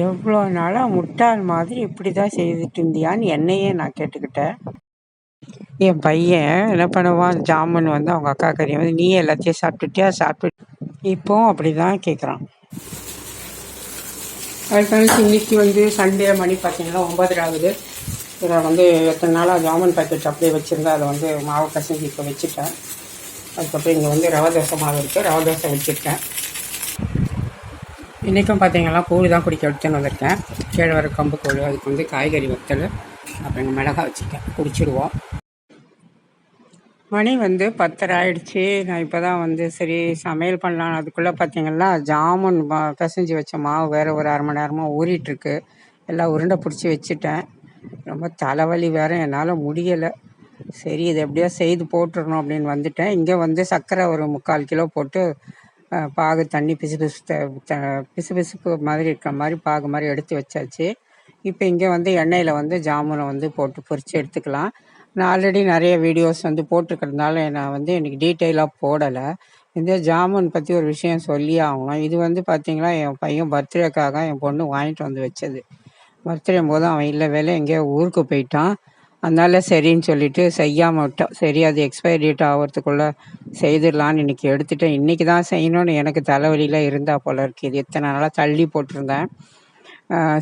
எவ்வளோ நாளாக முட்டாள் மாதிரி இப்படி தான் செய்துட்டு இருந்தியான்னு என்னையே நான் கேட்டுக்கிட்டேன். என் பையன் என்ன பண்ணுவான்? ஜாமுன் வந்து அவங்க அக்கா கறி வந்து நீ எல்லாத்தையும் சாப்பிட்டுட்டியா? சாப்பிட்டு இப்போவும் அப்படி தான் கேட்குறான் அதுக்கான இன்னைக்கு வந்து சண்டே மணி பார்த்தீங்கன்னா ஒன்பது ஆகுது. இதில் வந்து எத்தனை நாளாக ஜாமுன் பேக்கெட் அப்படியே வச்சுருந்தா அதை வந்து மாவு கசஞ்சி இப்போ வச்சுட்டேன். அதுக்கப்புறம் இங்கே வந்து ரவை தோசை மாவு இருக்குது ரவை தோசை வச்சுருக்கேன். இன்றைக்கும் பார்த்தீங்கன்னா கூழ் தான் குடிக்க எடுத்துன்னு வந்திருக்கேன். கேழ்வர கம்பு கூழ் அதுக்கு வந்து காய்கறி வத்தல் அப்புறம் மிளகா வச்சுருக்கேன். குடிச்சிடுவோம். மணி வந்து பத்தரை ஆயிடுச்சு. நான் இப்போ தான் வந்து சரி சமையல் பண்ணலாம் அதுக்குள்ளே பார்த்தீங்கன்னா ஜாமுன் பிசைஞ்சு வச்ச மாவு வேறு ஒரு அரை மணி நேரமாக ஊறிட்டுருக்கு. எல்லாம் உருண்டை பிடிச்சி வச்சுட்டேன். ரொம்ப தலைவலி வேறு என்னால் முடியலை. சரி இது எப்படியோ செய்து போட்டுடணும் அப்படின்னு வந்துட்டேன். இங்கே வந்து சர்க்கரை ஒரு முக்கால் கிலோ போட்டு பாகு தண்ணி பிசு பிசு த- த- பிசு பிசுப்பு மாதிரி இருக்கிற மாதிரி பாகு மாதிரி எடுத்து வச்சாச்சு. இப்போ இங்கே வந்து எண்ணெயில் வந்து ஜாமுனை வந்து போட்டு பொரித்து எடுத்துக்கலாம். நான் ஆல்ரெடி நிறைய வீடியோஸ் வந்து போட்டிருக்கிறதுனால நான் வந்து எனக்கு டீட்டெயிலாக போடலை. இந்த ஜாமுன் பற்றி ஒரு விஷயம் சொல்லி ஆகணும். இது வந்து பார்த்திங்கன்னா என் பையன் பர்த்டேக்காக என் பொண்ணு வாங்கிட்டு வந்து வச்சது. பர்த்டே போது அவன் இல்லை வேலை எங்கேயோ ஊருக்கு போயிட்டான். அதனால சரின்னு சொல்லிட்டு செய்யாமல் விட்டோம். சரி அது எக்ஸ்பைரி டேட் ஆகிறதுக்குள்ளே செய்திடலான்னு இன்னைக்கு எடுத்துட்டேன். இன்னைக்கு தான் செய்யணும்னு எனக்கு தலைவலியில் இருந்தால் போல இருக்கு. இது இத்தனை நாளாக தள்ளி போட்டிருந்தேன்.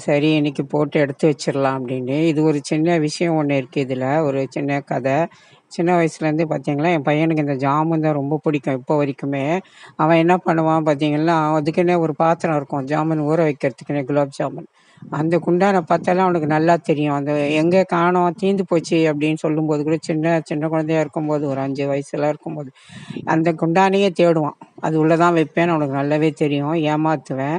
சரி இன்றைக்கி போட்டு எடுத்து வச்சிடலாம் அப்படின்னு இது ஒரு சின்ன விஷயம் ஒன்று இருக்குது இதில். ஒரு சின்ன கதை. சின்ன வயசுலேருந்து பார்த்தீங்களா என் பையனுக்கு இந்த ஜாமுன் தான் ரொம்ப பிடிக்கும் இப்போ வரைக்குமே. அவன் என்ன பண்ணுவான் பார்த்தீங்கன்னா அதுக்குன்னே ஒரு பாத்திரம் இருக்கும். ஜாமுன் ஊற வைக்கிறதுக்குன்னே குலாப் ஜாமுன். அந்த குண்டான பார்த்தாலும் அவனுக்கு நல்லா தெரியும். அந்த எங்கே காணோம் தீந்து போச்சு அப்படின்னு சொல்லும்போது கூட சின்ன சின்ன குழந்தையா இருக்கும்போது ஒரு அஞ்சு வயசுல இருக்கும்போது அந்த குண்டானையே தேடுவான். அது உள்ளே தான் வைப்பேன்னு அவனுக்கு நல்லாவே தெரியும். ஏமாத்துவேன்.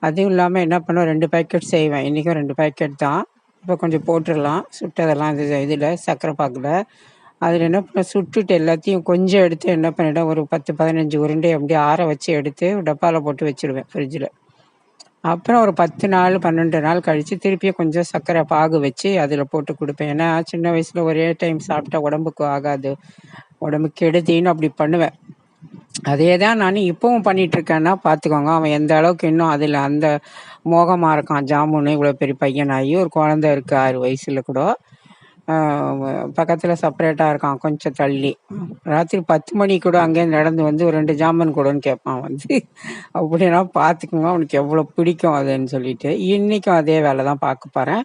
அதுவும் இல்லாமல் என்ன பண்ணுவேன்? ரெண்டு பேக்கெட் செய்வேன். இன்றைக்கும் ரெண்டு பேக்கெட் தான். இப்போ கொஞ்சம் போட்டுடலாம். சுட்டதெல்லாம் இது இதில் சர்க்கரை பாக்கில் அதில் என்ன பண்ண சுட்டுட்டு எல்லாத்தையும் கொஞ்சம் எடுத்து என்ன பண்ணிவிடும் ஒரு பத்து பதினஞ்சு உருண்டை அப்படியே ஆற வச்சு எடுத்து டப்பாவில் போட்டு வச்சுருவேன் ஃப்ரிட்ஜில் அப்புறம் ஒரு பத்து நாள் பன்னெண்டு நாள் கழித்து திருப்பியும் கொஞ்சம் சர்க்கரை பாகு வச்சு அதில் போட்டு கொடுப்பேன். ஏன்னா சின்ன வயசில் ஒரே டைம் சாப்பிட்டா உடம்புக்கு ஆகாது. உடம்பு கெடுதின்னு அப்படி பண்ணுவேன். அதே தான் நான் இப்பவும் பண்ணிகிட்ருக்கேன்னா பார்த்துக்கோங்க அவன் எந்த அளவுக்கு இன்னும் அதில் அந்த மோகமாக இருக்கான் ஜாமுன்னு இவ்வளோ பெரிய பையனாகி ஒரு குழந்தை இருக்குது ஆறு வயசுல கூட. பக்கத்தில் செப்பரேட்டாக இருக்கான் கொஞ்சம் தள்ளி. ராத்திரி பத்து மணி கூட அங்கேயே நடந்து வந்து ஒரு ரெண்டு ஜாமுன் கூடன்னு கேட்பான் வந்து. அப்படின்னா பார்த்துக்குங்க அவனுக்கு எவ்வளோ பிடிக்கும் அதுன்னு சொல்லிட்டு. இன்றைக்கும் அதே வேலை தான் பார்க்க போகிறேன்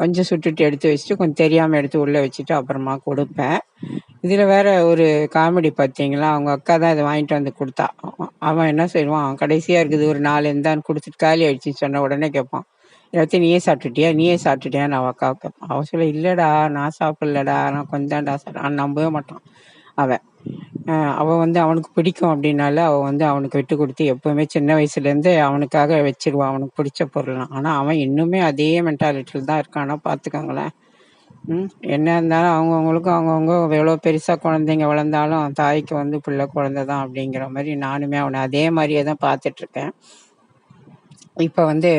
கொஞ்சம் சுட்டுட்டு எடுத்து வச்சுட்டு கொஞ்சம் தெரியாமல் எடுத்து உள்ளே வச்சுட்டு அப்புறமா கொடுப்பேன். இதில் வேற ஒரு காமெடி பார்த்தீங்களா அவங்க அக்கா தான் இதை வாங்கிட்டு வந்து கொடுத்தா. அவன் என்ன செய்வான் கடைசியாக இருக்குது ஒரு நாலு இருந்தான்னு கொடுத்துட்டு காலி ஆயிடுச்சுன்னு சொன்ன உடனே கேட்பான். எல்லாத்தையும் நீயே சாப்பிட்டுட்டியா? நீயே சாப்பிட்டுட்டியா? நான் அக்காவை கேட்பான் அவன் சொல்ல இல்லைடா நான் சாப்பிடலடா நான் கொஞ்சம்டா சாப்பிட நம்பவே மாட்டான் அவன் அவன் வந்து அவனுக்கு பிடிக்கும் அப்படின்னால அவன் வந்து அவனுக்கு விட்டு கொடுத்து எப்பவுமே சின்ன வயசுலேருந்து அவனுக்காக வச்சிருவான் அவனுக்கு பிடிச்ச பொருள்லாம். ஆனால் அவன் இன்னுமே அதே மென்டாலிட்டியில் தான் இருக்கானா பார்த்துக்கோங்களேன் ம் என்ன இருந்தாலும் அவங்கவுங்களுக்கும் அவங்கவுங்க எவ்வளோ பெருசாக குழந்தைங்க வளர்ந்தாலும் தாய்க்கு வந்து பிள்ளை குழந்தை தான் அப்படிங்கிற மாதிரி நானுமே அவனை அதே மாதிரியே தான் பார்த்துட்ருக்கேன் இப்போ வந்து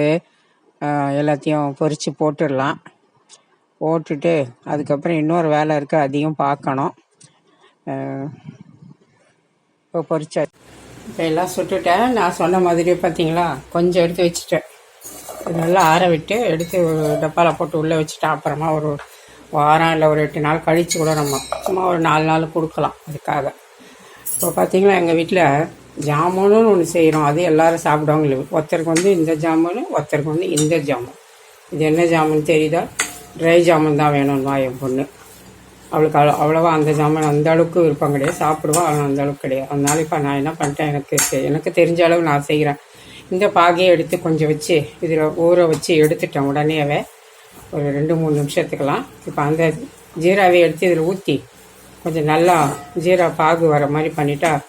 எல்லாத்தையும் பொறித்து போட்டுடலாம். போட்டுட்டு அதுக்கப்புறம் இன்னொரு வேலை இருக்குது அதையும் பார்க்கணும். இப்போ பொறிச்சா இப்போ எல்லாம் சுட்டுட்டேன். நான் சொன்ன மாதிரி பார்த்தீங்களா கொஞ்சம் எடுத்து வச்சுட்டேன். இது நல்லா ஆற விட்டு எடுத்து டப்பாவில் போட்டு உள்ளே வச்சுட்டேன். அப்புறமா ஒரு வாரம் இல்லை ஒரு எட்டு நாள் கழித்து கூட நம்ம சும்மா ஒரு நாலு நாள் கொடுக்கலாம் அதுக்காக. இப்போ பார்த்தீங்களா எங்கள் வீட்டில் ஜாமுன்னு ஒன்று செய்கிறோம் அது எல்லாரும் சாப்பிடுவாங்களே ஒருத்தருக்கு வந்து இந்த ஜாமுன் ஒருத்தருக்கு வந்து இந்த ஜாமுன். இது என்ன ஜாமுன் தெரியுதா? ட்ரை ஜாமுன் தான் வேணும்னா என் பொண்ணு. அவளுக்கு அவ்வளோ அவ்வளோவா அந்த ஜாமூன் அந்த அளவுக்கு விருப்பம் கிடையாது. சாப்பிடுவா ஆனால் அந்த அளவுக்கு கிடையாது. அதனால இப்போ நான் என்ன பண்ணிட்டேன்? எனக்கு தெ- எனக்கு தெரிஞ்ச அளவு நான் செய்கிறேன் இந்த பாகையை எடுத்து கொஞ்சம் வச்சு இதில் ஊற வச்சு எடுத்துட்டேன் உடனேவே ஒரு ரெண்டு மூணு நிமிஷத்துக்கெல்லாம். இப்போ அந்த ஜீராவை எடுத்து இதில் ஊற்றி கொஞ்சம் நல்லா ஜீரா பாகு வர மாதிரி பண்ணிட்டா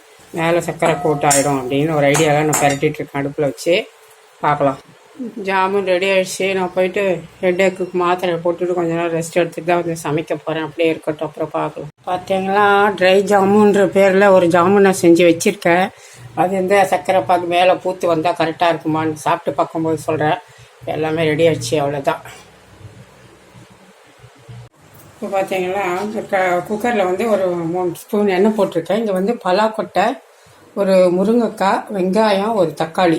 மேலே சர்க்கரை கோட் ஆகிடும் அப்படின்னு ஒரு ஐடியாவில் நான் பரட்டிட்டு இருக்கேன். அடுப்பில் வச்சு பார்க்கலாம். ஜாமுன் ரெடி ஆகிடுச்சு நான் போயிட்டு ஹெட் ஏக்குக்கு மாத்திரை போட்டுட்டு கொஞ்ச நேரம் ரெஸ்ட் எடுத்துட்டு தான் வந்து சமைக்க போகிறேன் அப்படியே இருக்கட்டும். அப்புறம் பார்க்கலாம். பார்த்தீங்களா ட்ரை ஜாமுன்ற பேரில் ஒரு ஜாமுன் நான் செஞ்சு வச்சுருக்கேன். அது வந்து சர்க்கரை பாக்கு மேலே பூத்து வந்தால் கரெக்டாக இருக்குமான்னு சாப்பிட்டு பார்க்கும்போது சொல்கிறேன் எல்லாமே ரெடி ஆயிடுச்சு. அவ்வளோதான் இப்போ பார்த்தீங்களா குக்கரில் வந்து ஒரு மூணு ஸ்பூன் எண்ணெய் போட்டிருக்கேன். இங்கே வந்து பலாக்கொட்டை ஒரு முருங்கைக்காய் வெங்காயம் ஒரு தக்காளி.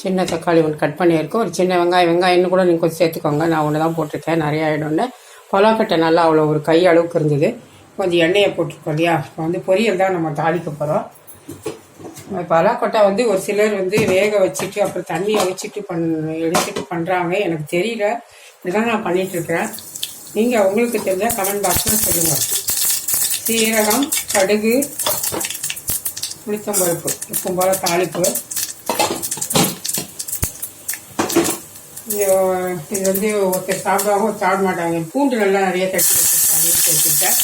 சின்ன தக்காளி ஒன்று கட் பண்ணியிருக்கோம். ஒரு சின்ன வெங்காயம் வெங்காயம்னு கூட நீங்கள் கொஞ்சம் சேர்த்துக்கோங்க. நான் ஒன்று தான் போட்டிருக்கேன். நிறைய ஆகிடும்னு பலாக்கட்டை நல்லா அவ்வளோ ஒரு கை அளவுக்கு இருந்தது. கொஞ்சம் எண்ணெயை போட்டிருக்கோம் இல்லையா? இப்போ வந்து பொரியல் தான் நம்ம தாளிக்க போகிறோம் பலாக்கொட்டை வந்து ஒரு சிலர் வந்து வேக வச்சுட்டு அப்புறம் தண்ணியை வச்சுட்டு பண் எடுத்துட்டு பண்ணுறாங்க எனக்கு தெரியல. இதுதான் நான் பண்ணிகிட்ருக்கிறேன் நீங்கள் உங்களுக்கு தெரிஞ்சால் கமெண்ட் பாக்ஸில் சொல்லுங்கள் சீரகம் கடுகு உளுத்தம்பருப்பு உப்பும் போல தாளிப்பு. இது வந்து ஒருத்தர் சாப்பிடுவாங்க சாப்பிட மாட்டாங்க. பூண்டு நல்லா நிறைய தட்டி வச்சுருக்காங்க சேர்த்துக்கிட்டேன்.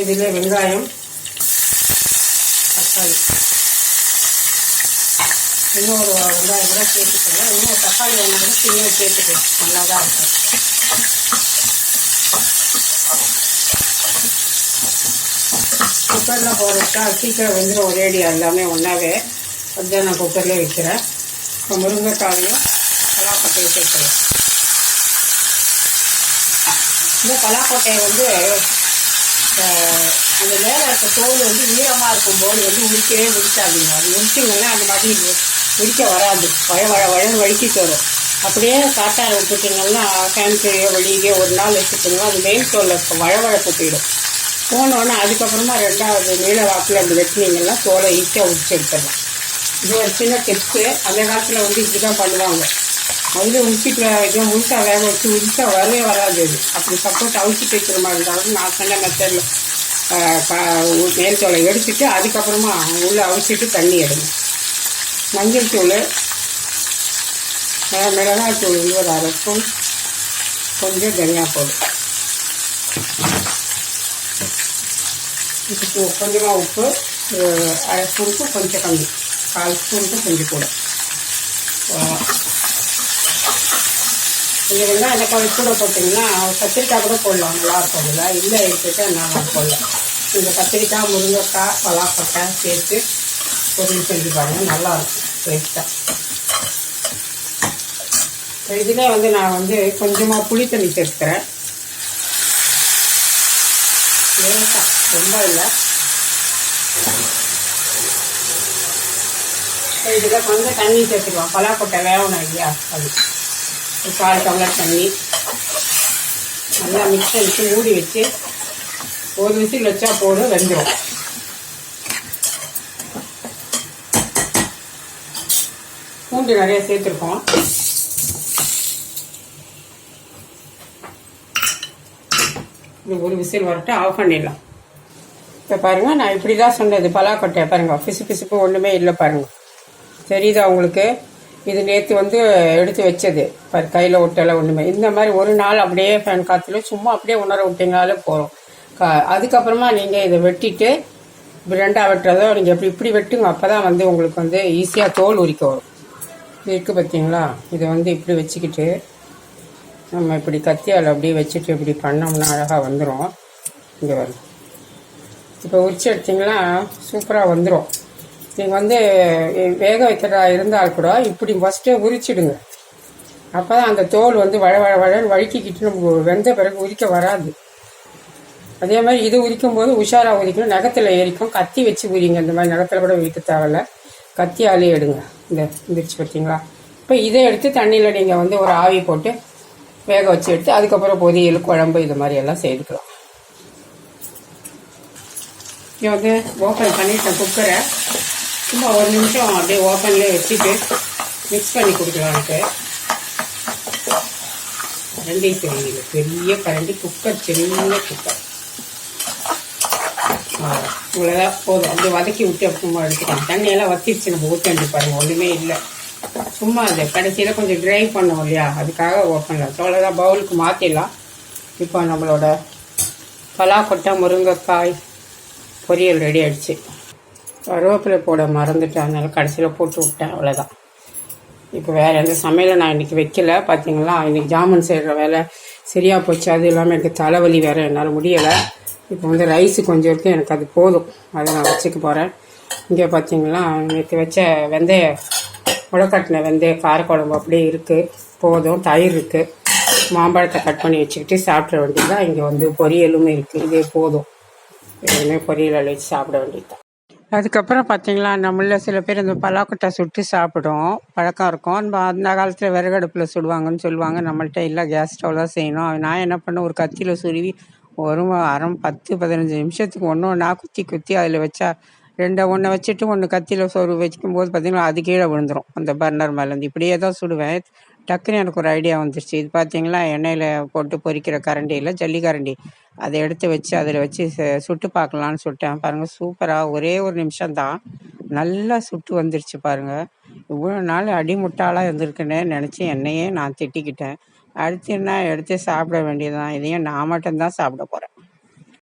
இதில் வெங்காயம் தக்காளி. இன்னொரு வெங்காயம் கூட சேர்த்துக்கோங்க. இன்னும் தக்காளி வெங்காயம் கூட சின்ன சேர்த்துக்கலாம் நல்லா தான் இருக்கும் குக்கரில் போடுறதா சீக்கிரம் வெந்துடும் ஒரேடியாக எல்லாமே ஒன்றாவே கொஞ்சம் நான் குக்கர்லேயே வைக்கிறேன். இப்போ முருங்கைக்காயும் பலாக்கொட்டையை சேர்க்குறேன் இந்த பலாக்கொட்டையை வந்து அந்த மேலே இருக்க தோல் வந்து ஈரமாக இருக்கும்போது வந்து உரிக்கவே உரிக்காதீங்க. அது உரிச்சிங்கன்னா அந்த மாதிரி குடிக்க வராது. வழ வழ வழன்னு வழுக்கிட்டு வரும். அப்படியே காட்டாக விட்டுட்டிங்கன்னா கேன்சரையோ வெளியே ஒரு நாள் வச்சுட்டிங்கன்னா அது மேல் தோலில் இருக்க வழவழப்பு போயிடும். போனோன்னே அதுக்கப்புறமா ரெண்டாவது நீள வாக்கில் அப்படி வெட்டினீங்கன்னா தோலை ஈஸியாக உடிச்சு எடுத்துடலாம். இது ஒரு சின்ன டிப்ஸு அந்த காலத்தில் வந்து இப்படி தான் பண்ணுவாங்க. அதில் உரிச்சிட்டு இதோ முழுசாக வேக வச்சு உரிச்சா வரவே வராது அது. அப்படி சப்போஸ் அவிச்சிட்டு வைக்கிற மாதிரி இருந்தாலும் நான் சொன்ன மெத்தடில் மேல் தோலை எடுத்துட்டு அதுக்கப்புறமா உள்ளே அவிச்சிட்டு தண்ணி எடுங்க. மஞ்சள் தூள் மிளகாய் தூள் வந்து ஒரு அரை ஸ்பூன் கொஞ்சம் தனியா போடு. உப்பு கொஞ்சமாக உப்பு அரை ஸ்பூனுக்கு கொஞ்சம் கம்மி கால் ஸ்பூனுக்கு கொஞ்சம் கூட. நீங்கள் இந்த வெங்காயம் கொஞ்சம் கூட போட்டிங்கன்னா கத்திரிக்காய் கூட போடலாம் நல்லா இருக்கும் அதில். இல்லை எடுத்துட்டு நான் போடலாம். இந்த கத்திரிக்காய் முருங்கைக்காய் பலாப்பட்டை சேர்த்து பொரியல் செஞ்சு பாருங்கள் நல்லாயிருக்கும் டேஸ்ட்டாக இதிலே வந்து நான் வந்து கொஞ்சமாக புளி தண்ணி சேர்த்துக்கிறேன். லேசாக ரொம்ப இல்லை. இதில் கொஞ்சம் தண்ணி சேர்த்துக்கலாம். பலாக்கொட்டை வேகணும் இல்லையா? அது. ஒரு கால் டம்ளர் தண்ணி. நல்லா மிக்ஸ் பண்ணிட்டு மூடி வச்சு ஒரு விசில் வச்சா போதும் வெந்துடும் பூண்டு நிறைய சேர்த்துருக்கோம். இது ஒரு விசில் வரட்டும் ஆஃப் பண்ணிடலாம். இப்போ பாருங்கள் நான் இப்படி தான் சொன்னது பலாக்கொட்டை பாருங்கள் பிசு பிசுப்பு ஒன்றுமே இல்லை பாருங்கள் தெரியுதா உங்களுக்கு? இது நேற்று வந்து எடுத்து வச்சது. பாரு கையில் ஒட்டலை ஒன்றுமே இந்த மாதிரி ஒரு நாள் அப்படியே ஃபேன் காற்றுல சும்மா அப்படியே உணர விட்டீங்கனாலே போகிறோம் கா அதுக்கப்புறமா நீங்கள் இதை வெட்டிட்டு இப்படி ரெண்டாக வெட்டுறதோ நீங்கள் இப்படி இப்படி வெட்டுங்க. அப்போ தான் வந்து உங்களுக்கு வந்து ஈஸியாக தோல் உரிக்க வரும். இருக்குது பார்த்தீங்களா இதை வந்து இப்படி வச்சுக்கிட்டு நம்ம இப்படி கத்தியால் அப்படியே வச்சுட்டு இப்படி பண்ணோம்னா அழகாக வந்துடும் இங்கே வரும் இப்போ உரிச்சு எடுத்திங்கன்னா சூப்பராக வந்துடும் நீங்கள் வந்து வேக வைக்கிறதா இருந்தால் கூட இப்படி ஃபஸ்ட்டே உரிச்சிடுங்க. அப்போ தான் அந்த தோல் வந்து வழ வழ வழ வழுக்கிக்கிட்டு நம்ம வெந்த பிறகு உரிக்க வராது. அதே மாதிரி இது உரிக்கும் போது உஷாராக உரிக்கணும். நகத்தில் ஏறிக்கும். கத்தி வச்சு உரிங்க. இந்த மாதிரி நகத்தில் கூட உரிக்க தேவையில்ல. கத்தியாலே எடுங்க. இந்த பார்த்தீங்களா இப்போ இதை எடுத்து தண்ணியில் நீங்கள் வந்து ஒரு ஆவி போட்டு வேக வச்சு எடுத்து அதுக்கப்புறம் பொரியல் குழம்பு இது மாதிரி எல்லாம் செய்துக்கலாம் இங்கே வந்து ஓப்பன் பண்ணிட்டேன் குக்கரை சும்மா ஒரு நிமிஷம் அப்படியே ஓப்பன்லேயே வச்சுட்டு மிக்ஸ் பண்ணி கொடுக்கலாம் எனக்கு. கரண்டி தெரியல பெரிய கரண்டி குக்கர் சின்ன குக்கர் இவ்வளோதான் போதும். அப்படி வதக்கி விட்டு அப்புறமா எடுத்துக்கலாம். தண்ணியெல்லாம் வத்திருச்சு நம்ம ஊற்றி பாருங்க. ஒன்றுமே இல்லை. சும்மா அது கடைசியில் கொஞ்சம் ட்ரை பண்ணோம் இல்லையா? அதுக்காக ஓப்பனில் அவ்வளோதான் பவுலுக்கு மாற்றிடலாம் இப்போ நம்மளோட பலாக்கொட்டை முருங்கைக்காய் பொரியல் ரெடி ஆகிடுச்சு கருவேப்பிலை போட மறந்துட்டேன். அதனால் கடைசியில் போட்டு விட்டேன். அவ்வளோதான் இப்போ வேறு எந்த சமையலும் நான் இன்றைக்கி வைக்கல. பார்த்தீங்களா இன்றைக்கி ஜாமுன் செய்கிற வேலை சரியாக போச்சு. அது இல்லாமல் எனக்கு தலைவலி வேறு. என்னால் முடியலை. இப்போ வந்து ரைஸு கொஞ்சம் இருக்குது எனக்கு அது போதும். அதை நான் வச்சுக்க போகிறேன் இங்கே பார்த்தீங்கன்னா நேற்று வச்ச வெந்தய முளைக்கட்டின வெந்தய காரக்குழம்பு அப்படியே இருக்குது போதும். தயிர் இருக்குது மாம்பழத்தை கட் பண்ணி வச்சுக்கிட்டு சாப்பிட வேண்டியதுதான். இங்கே வந்து பொரியலும் இருக்குது இதே போதும். எதுவுமே பொரியல் வச்சு சாப்பிட வேண்டியது தான் அதுக்கப்புறம் பார்த்தீங்களா நம்மள சில பேர் இந்த பலாக்கொட்டை சுட்டு சாப்பிடும். பழக்கம் இருக்கும். நம்ம அந்த காலத்தில் விறகடுப்பில் சுடுவாங்கன்னு சொல்லுவாங்க. நம்மள்ட்ட இல்லை. கேஸ் ஸ்டவ் தான் செய்யணும். நான் என்ன பண்ணேன் ஒரு கத்தியில் சுருவி ஒரு வாரம் அரை பத்து பதினஞ்சு நிமிஷத்துக்கு ஒன்று ஒன்றா குத்தி குத்தி அதில் வச்சா ரெண்டை ஒன்றை வச்சுட்டு ஒன்று கத்தியில் சோறு வைக்கும்போது பார்த்தீங்கன்னா அது கீழே விழுந்துடும் அந்த பர்னர் மேலேருந்து இப்படியே தான் சுடுவேன். டக்குன்னு எனக்கு ஒரு ஐடியா வந்துருச்சு. இது பார்த்தீங்களா எண்ணெயில் போட்டு பொறிக்கிற கரண்டியில் ஜல்லி கரண்டி அதை எடுத்து வச்சு அதில் வச்சு சுட்டு பார்க்கலான்னு சுட்டேன். பாருங்கள் சூப்பராக ஒரே ஒரு நிமிஷம் தான். நல்லா சுட்டு வந்துருச்சு பாருங்கள் இவ்வளோ நாள் அடிமுட்டாளாக இருந்திருக்குன்னு நினச்சி என்னையே நான் திட்டிக்கிட்டேன். அடுத்து என்ன எடுத்து சாப்பிட வேண்டியதுதான். இதையும் நான் மட்டும்தான் சாப்பிட போகிறேன்